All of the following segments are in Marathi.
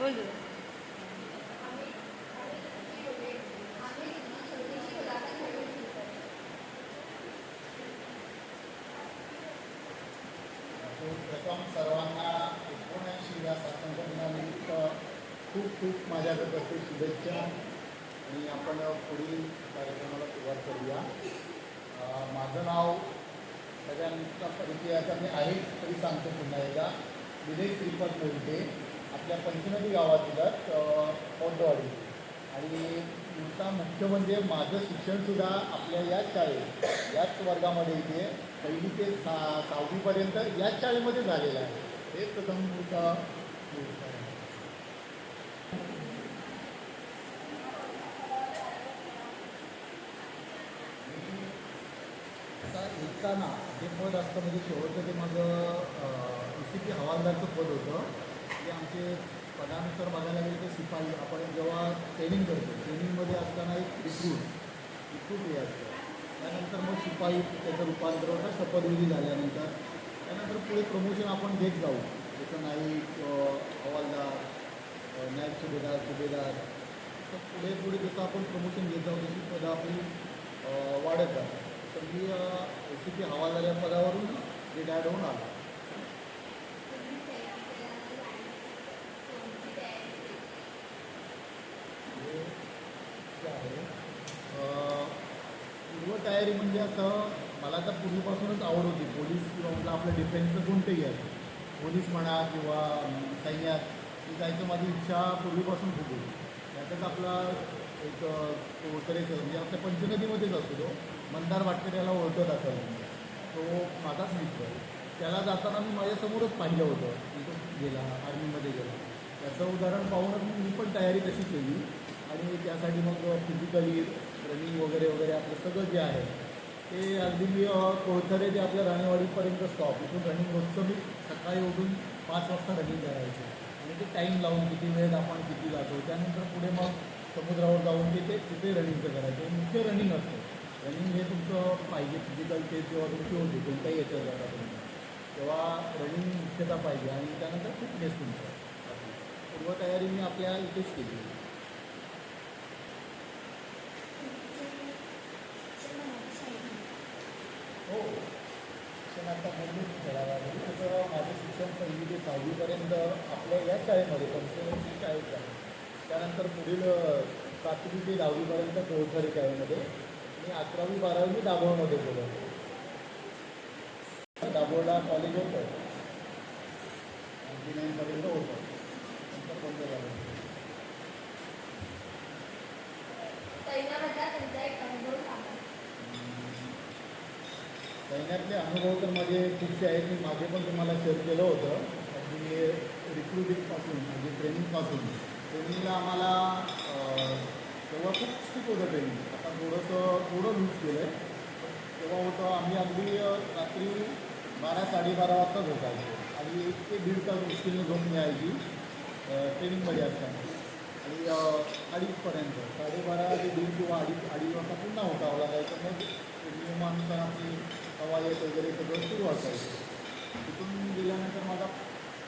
बोल. प्रथम सर्वांना एकोणऐंशी या स्वातंत्र्य दिनानिमित्त खूप खूप माझ्याकडे शुभेच्छा. आणि आपण पुढील कार्यक्रमाला सुरुवात करूया. माझं नाव सगळ्यांचा परिचयाचा मी आहे तरी सांगतो पुन्हा एकदा. विनय श्रीपद मोहिते आपल्या पंचनदी गावातीलच औदवाडी आणि पुढचा मुख्य म्हणजे माझं शिक्षणसुद्धा आपल्या याच शाळेत याच वर्गामध्ये इथे पहिली ते सा सहावीपर्यंत याच शाळेमध्ये झालेलं आहे. हे प्रथम मुद्दा मुद्दा आता जे पद असतं म्हणजे शेवटचं ते माझं ए सी पी हवालदारचं पद होतं म्हणजे आमचे पदानुसार बघायला गेलं तर शिपाई आपण जेव्हा ट्रेनिंग करतो ट्रेनिंगमध्ये असताना एक रिक्रूट रिक्रूट हे असतं. त्यानंतर मग शिपाई त्याचं रूपांतर होतं शपथविधी झाल्यानंतर. त्यानंतर पुढे प्रमोशन आपण घेत जाऊ. जसं नाईक हवालदार नायब सुभेदार सुभेदार. तर पुढे पुढे जसं आपण प्रमोशन घेत जाऊ तशी पदं आपली वाढत जातात. तर मी एस सी पी हवालदार या पदावरून रिटायर्ड होऊन आलो हे जे आहे अं, पूर्व तयारी म्हणजे असं मला तर पूर्वीपासूनच आवड होती. पोलीस किंवा म्हटलं आपलं डिफेन्सचं कोणतंही आहे. पोलीस म्हणा किंवा सैन्यात ती जायचं माझी इच्छा पूर्वीपासून खूप होती. त्यातच आपला एक अं, म्हणजे आपल्या पंचनदीमध्येच असतो तो. मंदार वाटकर याला ओळखत असाल. तो माझाच मित्र त्याला जाताना मी माझ्यासमोरच पाहिलं होतं. की तो गेला आर्मीमध्ये गेला. त्याचं उदाहरण पाहूनच मी पण तयारी तशी केली. आणि त्यासाठी मग फिजिकली रनिंग वगैरे वगैरे आपलं सगळं जे आहे ते अगदी मी कोळथरे ते आपल्या राणेवाडीपर्यंत स्टॉप इथून रनिंग रोजचं मी सकाळी उठून पाच वाजता रनिंग करायचं. आणि ते टाईम लावून किती वेळेत आपण किती जातो त्यानंतर पुढे मग समुद्रावर जाऊन तिथे तिथे रनिंगचं करायचं. मुख्य रनिंग असतं. रनिंग हे तुमचं पाहिजे फिजिकल ते जेव्हा तुमची होते कोणत्याही याच्यावर जाता तुम्ही. तेव्हा रनिंग मुख्यतः पाहिजे. आणि त्यानंतर फिटनेस तुमचं. पूर्वतयारी मी आपल्या इथेच केली. शिक्षण आता म्हणजे तसं माझं शिक्षण पहिली ते सहावीपर्यंत आपल्या या शाळेमध्ये पंचवीस शाळेत आहे त्यानंतर पुढील सातवी ते दहावीपर्यंत कोळथरी शाळेमध्ये आणि अकरावी बारावी दाभोळमध्ये गेलो दाभोळला कॉलेज होतं नाईन्टी नाईनपर्यंत होतं नंतर बंद झालं सैन्यामधला तुमचा एक अनुभव सांगा सैन्यातले अनुभव तर माझे खूपसे आहेत. मी मागे पण तुम्हाला शेअर केलं होतं. की रिक्रुटिंगपासून म्हणजे ट्रेनिंगपासून ट्रेनिंगला आम्हाला तेव्हा खूप स्टिक होतं ट्रेनिंग आता थोडंसं थोडं लूज केलं आहे तेव्हा होतं आम्ही अगदी रात्री बारा साडेबारा वाजता झोपायचो. आणि एक ते दीड तास मुश्किलने झोप मिळायची ट्रेनिंगमध्ये असताना. आणि अडीचपर्यंत. साडेबारा ते दीड किंवा अडीच अडीच वाजता पुन्हा उठावं लागायचं. मग नियमानुसार आम्ही कवायत वगैरे सगळं सुरू असायचं तिथून गेल्यानंतर माझा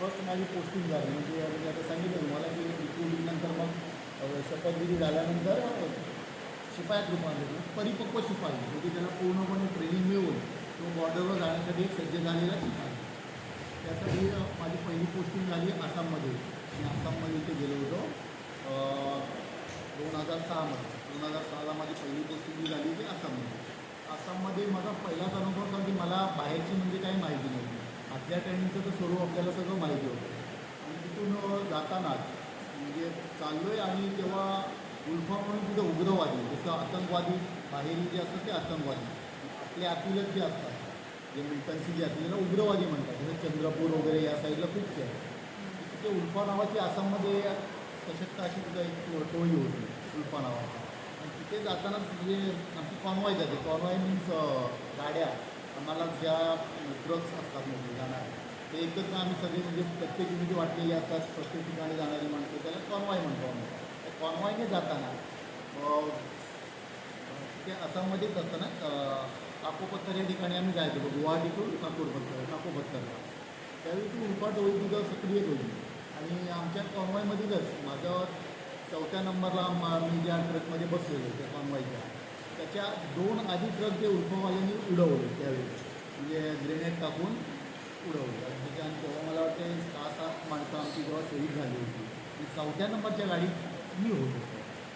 फर्स्ट माझी पोस्टिंग झाली. म्हणजे म्हणजे आता सांगितलं मला की रिक्रुटिंगनंतर मग शपथविधी झाल्यानंतर शिपायात रूपांतर परिपक्व शिपाई म्हणजे त्याला पूर्णपणे ट्रेनिंग मिळवून तो बॉर्डरवर जाण्यासाठी सज्ज झालेला शिपाई. त्यासाठी माझी पहिली पोस्टिंग झाली आसाममध्ये. मी आसाममध्ये इथे गेलो होतो. दोन हजार सहामध्ये दोन हजार सहाला माझी पहिली पोस्टिंग झाली ते पहिलाच अनुभव असा की मला बाहेरची म्हणजे काही माहिती नव्हती. आतल्या ट्रेनिंगचं तर स्वरूप आपल्याला सगळं माहिती होतं. आणि तिथून जातानाच म्हणजे चाललो आहे आणि तेव्हा उल्फा म्हणून तिथे उग्रवादी जसं आतंकवादी बाहेरील जे असतात ते आतंकवादी. आपले आतीलच जे असतात जे मिलिटन्सी जे असतात त्याला उग्रवादी म्हणतात. जसं चंद्रपूर वगैरे या साईडला खूपचे आहे तिथे उल्फा नावाची आसाममध्ये सशक्त अशी तिथं एक टोळी होती उल्फा नावाची. तिथे जाताना म्हणजे आमची कॉन्वाय जाते. कॉन्वाय मीन्स गाड्या. आम्हाला ज्या ड्रग्स असतात म्हणजे जाणार ते एकत्र आम्ही सगळे म्हणजे प्रत्येक म्हणजे युनिटी वाटलेली असतात. प्रत्येक ठिकाणी जाणारी माणसं त्याला कॉन्वाय म्हणतो आम्ही. त्या कॉन्वायने जाताना ते आसाममध्येच असताना काकोपत्तर या ठिकाणी आम्ही जायचो. गुवाहाटीतून काकोरपत्तर काकोपत्तरला त्यावेळी ती उपाट होईल तिथं सक्रिय होईल. आणि आमच्या कॉन्वॉयमधीलच माझं चौथ्या नंबरला मी ज्या ट्रकमध्ये बसलेलो त्या कॉन्वॉयच्या त्याच्या दोन आधी ट्रक जे उल्फावाल्यांनी उडवले त्यावेळेस म्हणजे ग्रेनेड टाकून उडवले. आणि त्याच्या तेव्हा मला वाटते सहा सात माणसं आमची जेव्हा शहीद झाली होती आणि चौथ्या नंबरच्या गाडीत मी होतो.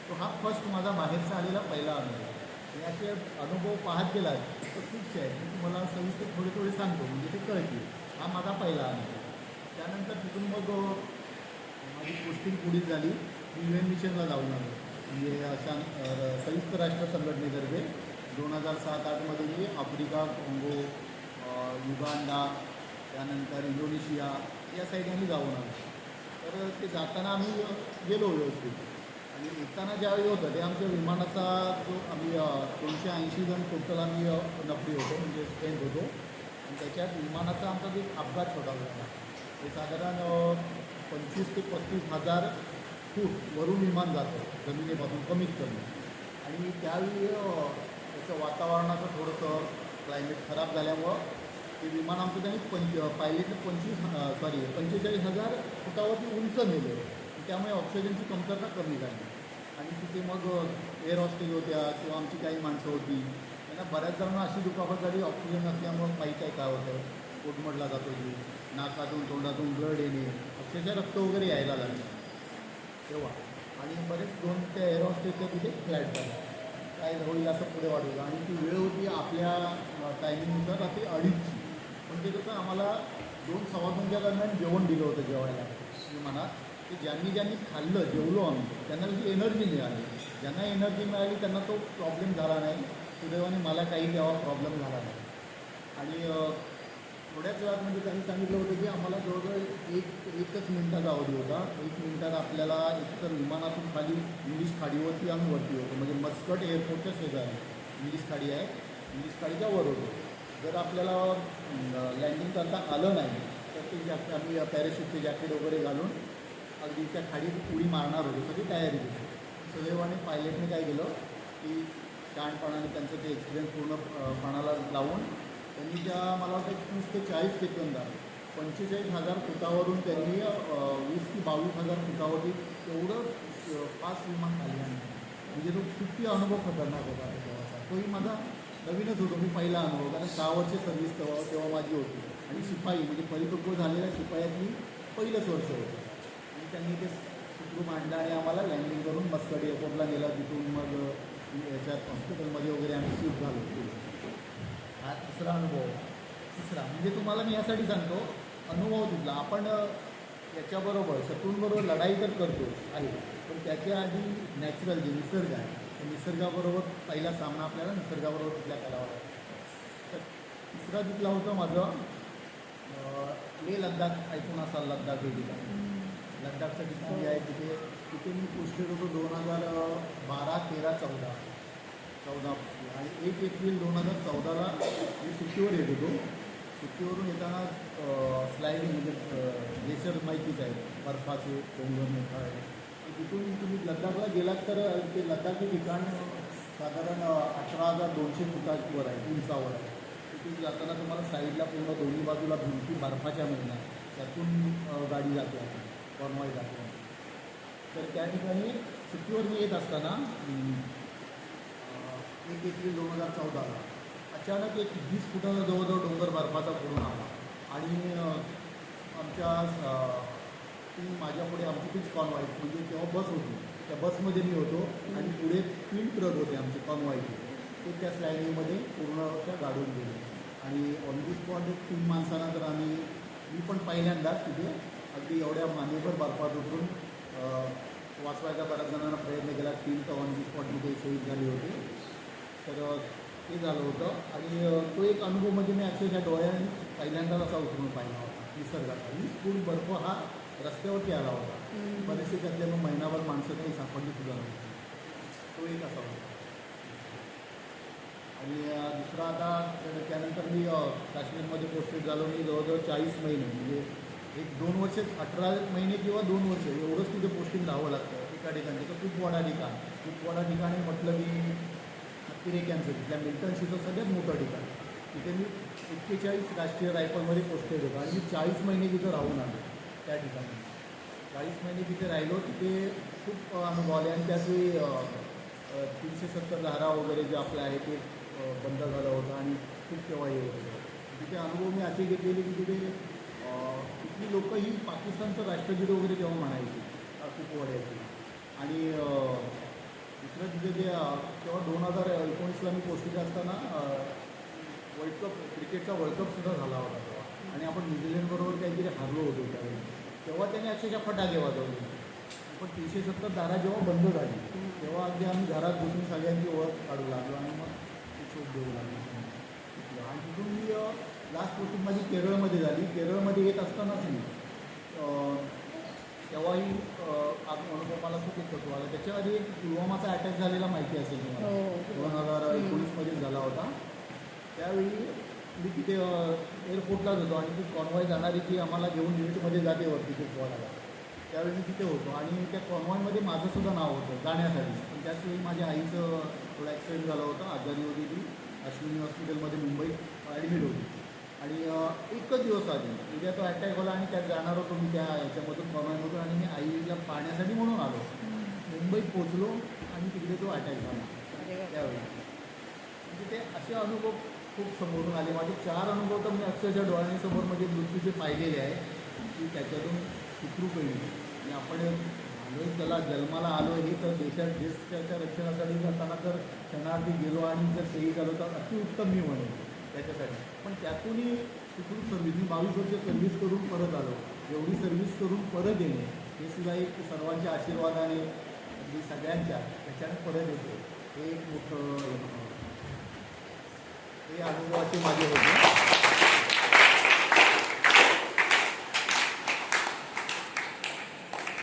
तो हा फर्स्ट माझा बाहेरचा आलेला पहिला अनुभव. आणि असे अनुभव पाहत गेला तर खूपसे आहेत मी तुम्हाला म्हणजे सविस्तर थोडे थोडे सांगतो म्हणजे ते कळतील हा माझा पहिला अनुभव. त्यानंतर तिथून मग माझी पोस्टिंग पुढे झाली. यू एन मिशनला जाऊन आलो. म्हणजे अशा संयुक्त राष्ट्र संघटनेतर्फे दोन हजार सात आठमध्ये मी आफ्रिका कोंगो युगांडा त्यानंतर इंडोनेशिया या साईडने जाऊन आलो. तर ते जाताना आम्ही गेलो व्यवस्थित. आणि येताना ज्यावेळी होतं ते आमच्या विमानाचा जो आम्ही दोनशे ऐंशी जण टोटल आम्ही नफरी होतो म्हणजे स्ट्रेंथ होतो. आणि त्याच्यात विमानाचा आमचा जो अपघात छोटा होता. ते साधारण पंचवीस ते पस्तीस हजार फूट वरून विमान जातं जमिनीपासून कमीत कमी आणि त्यावेळी त्याचं वातावरणाचं थोडंसं क्लायमेट खराब झाल्यामुळं ते विमान आमचं त्यांनी पंच पायलटने पंचवीस सॉरी पंचेचाळीस हजार फुटावरती उंच नेलं. त्यामुळे ऑक्सिजनची कमतरता कमी झाली. आणि तिथे मग एअर हॉस्टेल होत्या किंवा आमची काही माणसं होती. त्यांना बऱ्याच जणांना अशी दुखापत झाली ऑक्सिजन नसल्यामुळं माहीत आहे काय होतं. पोटमडला जातो की नाकातून तोंडातून ब्लड येणे अक्षरशः रक्त वगैरे यायला लागलं. तेव्हा. आणि बरेच दोन त्या एअर हॉस्टेलच्या तिथे फ्लॅट झाले. काय होईल असं पुढे वाढवलं. आणि ती वेळ होती आपल्या टायमिंगनुसार रात्री अडीचची. पण ते कसं आम्हाला दोन सव्वा दोनच्या दरम्यान जेवण दिलं होतं जेवायला. म्हणा की ज्यांनी ज्यांनी खाल्लं जेवलो आम्ही त्यांना ती एनर्जी मिळाली. ज्यांना एनर्जी मिळाली त्यांना तो प्रॉब्लेम झाला नाही. सुदैवाने मला काही तेव्हा प्रॉब्लेम झाला नाही. आणि थोड्याच वेळामध्ये म्हणजे त्यांनी सांगितलं होतं की आम्हाला जवळजवळ एक एकच मिनिटाचा अवधी होता. एक मिनिटात आपल्याला एकतर विमानातून खाली इंग्लिश खाडीवरती आम्ही वरती होतो. म्हणजे मस्कट एअरपोर्टच्या शेजारी इंग्लिश खाडी आहे. इंग्लिश खाडीच्या वर होतो. जर आपल्याला लँडिंग करता आलं नाही तर ते जॅक आम्ही पॅरेशूटचे जॅकेट वगैरे घालून अगदी त्या खाडीत उडी मारणार होतो. सगळी तयारी होती. सुदैवाने पायलटने काय केलं की शहाणपणाने त्यांचं ते एक्सपिरियन्स पूर्ण पणाला लावून त्यांनी त्या मला वाटतं तीस ते चाळीस सेकंदात पंचेचाळीस हजार फुटावरून त्यांनी वीस ते बावीस हजार फुटावरती तेवढं फास्ट विमान खाली आणलं म्हणजे तो किती अनुभव खतरनाक होता तेव्हाचा तोही माझा नवीनच होतो. मी पहिला अनुभव. कारण सहा वर्ष सर्व्हिस तेव्हा तेव्हा माझी होती. आणि शिपाई म्हणजे परिपक्व झालेल्या शिपायातली पहिलंच वर्ष होतं. आणि त्यांनी ते सुखरूप मांडलं आणि आम्हाला लँडिंग करून मस्कट एअरपोर्टला गेला. तिथून मग याच्यात हॉस्पिटलमध्ये वगैरे आम्ही शिफ्ट झालो. दुसरा अनुभव. तिसरा म्हणजे तुम्हाला मी यासाठी सांगतो अनुभव तिथला आपण याच्याबरोबर शत्रूंबरोबर लढाई तर करतो आहे. पण त्याच्या आधी नॅचरल जे निसर्ग आहे त्या निसर्गाबरोबर पहिला सामना आपल्याला निसर्गाबरोबर तिथल्या करावा लागतो तर तिसरा तिथला होतं माझं ले लद्दाख ऐकून असाल लद्दाख हे ठिकाण. लद्दाखचं ठिकाण जे आहे तिथे तिथे मी पोस्टेड होतो दोन हजार बारा तेरा चौदा. चौदा आणि एक एप्रिल दोन हजार चौदाला मी सुट्टीवर येत होतो. सुट्टीवरून येताना स्लायडिंग म्हणजे नेचर माहितीच आहे. बर्फाचे डोंगर मोठा आहे. तिथून तुम्ही लद्दाखला गेलात तर ते लद्दाखचे ठिकाण साधारण अठरा हजार दोनशे फुटावर आहे उंचावर आहे. तिथून जाताना तुम्हाला साईडला पूर्ण दोन्ही बाजूला भिंती बर्फाच्या मिळणार त्यातून गाडी जाते आपण कॉन्वॉय जाते. तर त्या ठिकाणी सुट्टीवर मी येत असताना एक एप्रिल दोन हजार चौदाला. अचानक एक वीस फुटाचा जवळजवळ डोंगर बर्फाचा पडून आला. आणि आमच्या ती माझ्यापुढे आमची तीच कॉनवाईट म्हणजे तेव्हा बस होती. त्या बसमध्ये मी होतो. आणि पुढे तीन ट्रक होते आमचे कॉनवाईचे ते त्या स्लायडिंगमध्ये पूर्ण त्या गाडून गेले. आणि ऑन दी स्पॉट एक तीन माणसांना तर आम्ही मी पण पहिल्यांदाच तिथे अगदी एवढ्या मानेभर बर्फात उतरून वाचवायचा बऱ्याच जणांना प्रयत्न केला. तीन तर ऑन दी स्पॉटमध्ये शहीद झाले होते. तर ते झालं होतं. आणि तो एक अनुभव म्हणजे मी अक्षरशः डोळ्याने पहिल्यांदाच असा उतरून पाहिला होता निसर्गाचा. वीस फूट बर्फ हा रस्त्यावरती आला होता. बरेचसे त्यातले मग महिनाभर माणसं काही सापडली सुद्धा नव्हती तो एक असा होता. आणि दुसरा आता त्या- त्यानंतर मी काश्मीरमध्ये पोस्टेड झालो. मी जवळजवळ चाळीस महिने म्हणजे एक दोन वर्ष अठरा महिने किंवा दोन वर्ष एवढंच तिथे पोस्टिंग राहावं लागतं एका ठिकाणी. त्याचं खूप वडा ठिकाण. खूप वडा ठिकाणी म्हटलं की अतिरेक्यांचं तिथल्या मिल्टनशीचं सगळ्यात मोठं ठिकाण. तिथे मी एक्केचाळीस राष्ट्रीय रायफलमध्ये पोस्टेड होतो. आणि मी चाळीस महिने तिथं राहून आलो त्या ठिकाणी. चाळीस महिने तिथे राहिलो. तिथे खूप अनुभव आले. आणि त्याचवेळी तीनशे सत्तर धारा वगैरे जे आपलं आहे ते बंद झालं होतं. आणि खूप तेव्हा हे होतं. तिथे अनुभव मी असे घेतलेले की तिथे अ, इथली ही पाकिस्तानचं राष्ट्रगीत वगैरे तेव्हा म्हणायची खूप वडायची आणि दुसरं तिथे जे तेव्हा दोन हजार एकोणीसला मी पोस्टिंग असताना वर्ल्ड कप क्रिकेटचा वर्ल्ड कपसुद्धा झाला होता तेव्हा. आणि आपण न्यूझीलंडबरोबर काहीतरी हारलो होतो त्यावेळी. तेव्हा त्यांनी अक्षरशः फटाके वाजवले पण तीनशे सत्तर दारा जेव्हा बंद झाली तेव्हा अगदी आम्ही घरात बसून सगळ्यांची ओळख काढू लागलो आणि मग ते शोध देऊ लागलो. आणि तिथून मी लास्ट पोस्टिंग माझी केरळमध्ये झाली. केरळमध्ये येत असतानाच मी तेव्हाही अ, हा अनुभव मला खूप येत आला त्याच्या आधी एक पुलवामाचा अटॅक झालेला माहिती असेल तुम्हाला. हो. दोन हजार एकोणीसमध्ये झाला होता. त्यावेळी मी तिथे एअरपोर्टलाच होतो आणि ती कॉन्वॉय जाणारी जी आम्हाला घेऊन युनिटमध्ये जाते वरती ते पोहायला त्यावेळी मी तिथे होतो आणि त्या कॉन्वॉयमध्ये माझंसुद्धा नाव होतं जाण्यासाठी. पण त्याच वेळी माझ्या आईचं थोडं ॲक्सिडेंट झालं होतं. आजारी होती ती. अश्विनी हॉस्पिटलमध्ये मुंबईत ॲडमिट होती. आणि एकच दिवस आधी. उद्या तो अटॅक झाला आणि त्यात जाणार होतो मी त्या ह्याच्यामधून कॉन्वॉयमधून आणि मी आईला पाहण्यासाठी म्हणून आलो. मुंबईत पोचलो आणि तिकडे तो अटॅक झाला. अरे वा. त्यावेळी. म्हणजे ते असे अनुभव खूप समोरून आले. माझे चार अनुभव तर मी अक्षरशः डोळ्यांसमोर म्हणजे मृत्यूचे पाहिलेले आहे की त्याच्यातून सुखरूप येईल आणि आपण त्याला जन्माला आलो हे तर देशात देशाच्या रक्षणासाठी जाताना जर क्षणार्थी गेलो आणि जर शहीद झालो तर अतिउत्तम मी म्हणेन. त्याच्यासाठी. पण त्यातूनही सुखरूप सर्व्हिस मी बावीस वर्ष सर्व्हिस करून परत आलो. एवढी सर्व्हिस करून परत येणे हे सुद्धा एक सर्वांच्या आशीर्वादाने अगदी सगळ्यांच्या त्याच्यात परत येतो. हे एक मोठं हे अनुभवाचे माझे होते.